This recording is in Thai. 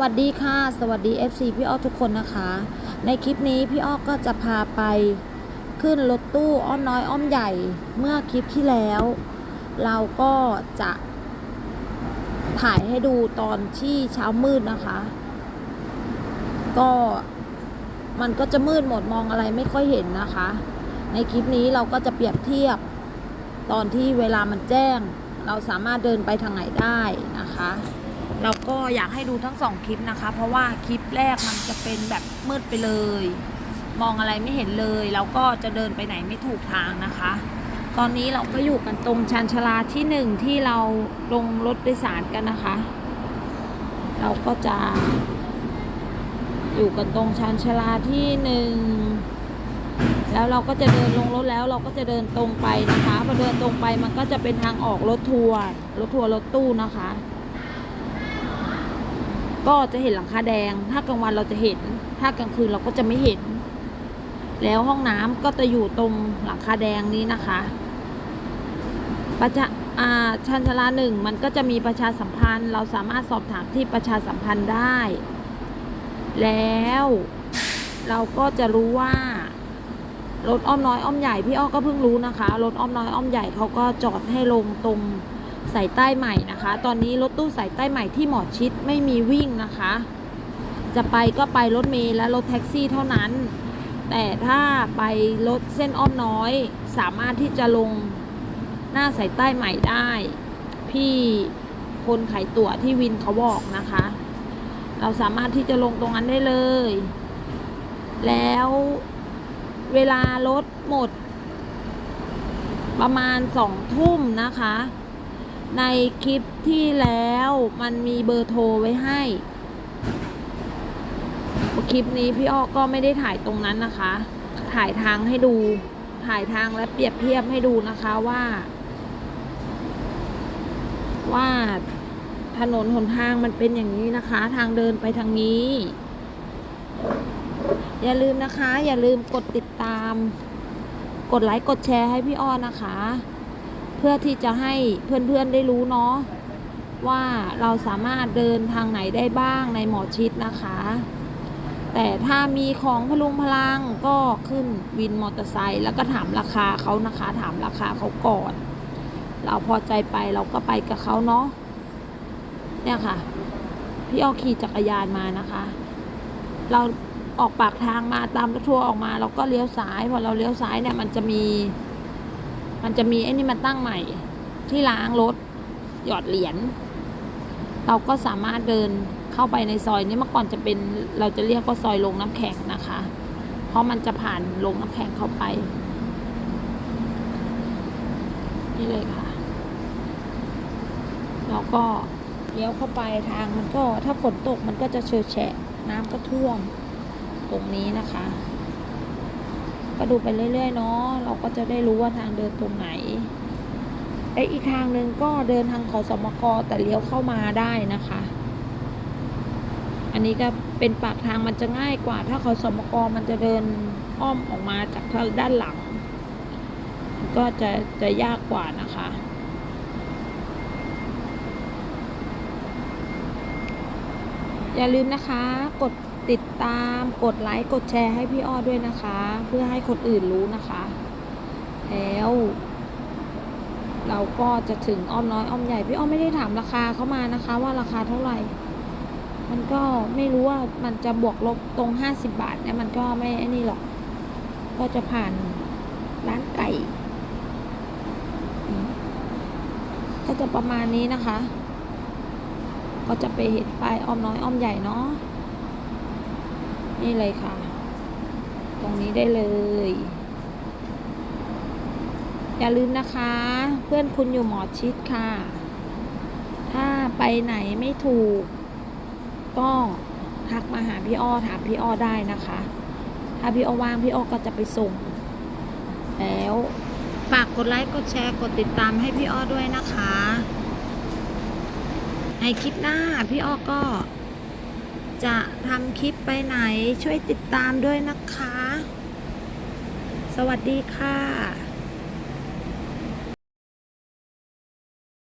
สวัสดีค่ะ สวัสดี FC พี่อ้อทุกคนนะคะ ในคลิปนี้พี่อ้อก็จะพาไปขึ้นรถตู้อ้อมน้อยอ้อมใหญ่เมื่อคลิปที่แล้ว เราก็จะถ่ายให้ดูตอนที่เช้ามืดนะคะ ก็มันก็จะมืดหมดมองอะไรไม่ค่อยเห็นนะคะ ในคลิปนี้เราก็จะเปรียบเทียบตอนที่เวลามันแจ้ง เราสามารถเดินไปทางไหนได้นะคะ เราก็อยากให้ดูทั้งสองคลิปนะคะ เพราะว่าคลิปแรกมันจะเป็นแบบมืดไปเลย มองอะไรไม่เห็นเลยเราก็จะเดินไปไหนไม่ถูกทางนะคะ ตอนนี้เราก็อยู่กันตรงชันชาลาที่หนึ่งที่เราลงรถโดยสารกันนะคะ เราก็จะ อยู่กันตรงชันชาลาที่หนึ่งแล้วเราก็จะเดินลงรถแล้วเราก็จะเดินตรงไปนะคะพอเดินตรงไปมันก็จะเป็นทางออกรถทัวร์รถทัวร์รถตู้นะคะ ก็จะเห็นหลังคาแดง ถ้ากลางวันเราจะเห็น ถ้ากลางคืนเราก็จะไม่เห็น แล้วห้องน้ำก็จะอยู่ตรงหลังคาแดงนี้นะคะประชาอ่าชันชลาหนึ่งมันก็จะมีประชาสัมพันธ์ เราสามารถสอบถามที่ประชาสัมพันธ์ได้ แล้วเราก็จะรู้ว่ารถอ้อมน้อยอ้อมใหญ่พี่อ้อก็เพิ่งรู้นะคะรถอ้อมน้อยอ้อมใหญ่เขาก็จอดให้ลงตรง สายใต้ใหม่นะคะ ตอนนี้รถตู้สายใต้ใหม่ที่หมอชิดไม่มีวิ่งนะคะ จะไปก็ไปรถเมล์และรถแท็กซี่เท่านั้น แต่ถ้าไปรถเส้นอ้อมน้อย สามารถที่จะลงหน้าสายใต้ใหม่ได้ พี่คนขายตั๋วที่วินเขาบอกนะคะ เราสามารถที่จะลงตรงนั้นได้เลย แล้วเวลารถหมด ประมาณสองทุ่มนะคะ ในคลิปที่แล้วมันมีเบอร์โทรไว้ให้ คลิปนี้พี่อ้อก็ไม่ได้ถ่ายตรงนั้นนะคะ ถ่ายทางให้ดู ถ่ายทางและเปรียบเทียบให้ดูนะคะว่า ว่าถนนหนทางมันเป็นอย่างนี้นะคะ ทางเดินไปทางนี้ อย่าลืมนะคะ อย่าลืมกดติดตาม กดไลค์กดแชร์ให้พี่อ้อนะคะ เพื่อที่จะให้เพื่อนๆได้รู้เนาะว่าเราสามารถเดินทางไหนได้บ้างในหมอชิดนะคะ แต่ถ้ามีของพลุงพลังก็ขึ้นวินมอเตอร์ไซค์แล้วก็ถามราคาเขานะคะ ถามราคาเขาก่อน เราพอใจไปเราก็ไปกับเขาเนาะเนี่ยค่ะ พี่อ้อขี่จักรยานมานะคะ เราออกปากทางมาตามรถทัวร์ออกมา เราก็เลี้ยวซ้ายพอเราเลี้ยวซ้ายเนี่ยมันจะมี มันจะมีไอ้นี่มันตั้งใหม่ที่ล้างรถหยอดเหรียญเราก็สามารถเดินเข้าไปในซอยนี้เมื่อก่อนจะเป็นเราจะเรียกว่าซอยลงน้ำแข็งนะคะ เพราะมันจะผ่านลงน้ำแข็งเข้าไป นี่เลยค่ะ แล้วก็เลี้ยวเข้าไปทางมันก็ถ้าฝนตกมันก็จะเชอแฉะน้ำก็ท่วมตรงนี้นะคะ ก็ดูไปเรื่อยๆเนาะเราก็จะได้รู้ว่าทางเดินตรงไหนไออีกทางหนึ่งก็เดินทางขอสมกแต่เลี้ยวเข้ามาได้นะคะ อันนี้ก็เป็นปากทางมันจะง่ายกว่า ถ้าขอสมกมันจะเดินอ้อมออกมาจากทางด้านหลัง ก็จะจะยากกว่านะคะอย่าลืมนะคะ กด ติดตามกดไลค์กดแชร์ให้พี่อ้อด้วยนะคะ เพื่อให้คนอื่นรู้นะคะ แล้ว เราก็จะถึงอ้อมน้อยอ้อมใหญ่พี่อ้อมไม่ได้ถามราคาเขามานะคะ ว่าราคาเท่าไหร่ มันก็ไม่รู้ว่ามันจะบวกลบตรงห้าสิบบาทเนี่ยมันก็ไม่ไอ้นี่หรอก ก็จะผ่านร้านไก่ ก็จะประมาณนี้นะคะ ก็จะไปเห็นป้ายอ้อมน้อยอ้อมใหญ่เนาะ นี่เลยค่ะ ตรงนี้ได้เลย อย่าลืมนะคะ เพื่อนคุณอยู่หมอชิดค่ะ ถ้าไปไหนไม่ถูก ก็ทักมาหาพี่อ้อถามพี่อ้อได้นะคะ ถ้าพี่อ้อว่างพี่อ้อก็จะไปส่ง แล้วฝากกดไลค์กดแชร์กดติดตามให้พี่อ้อด้วยนะคะ ในคลิปหน้าพี่อ้อก็ จะทำคลิปไปไหนช่วยติดตามด้วยนะคะ สวัสดีค่ะ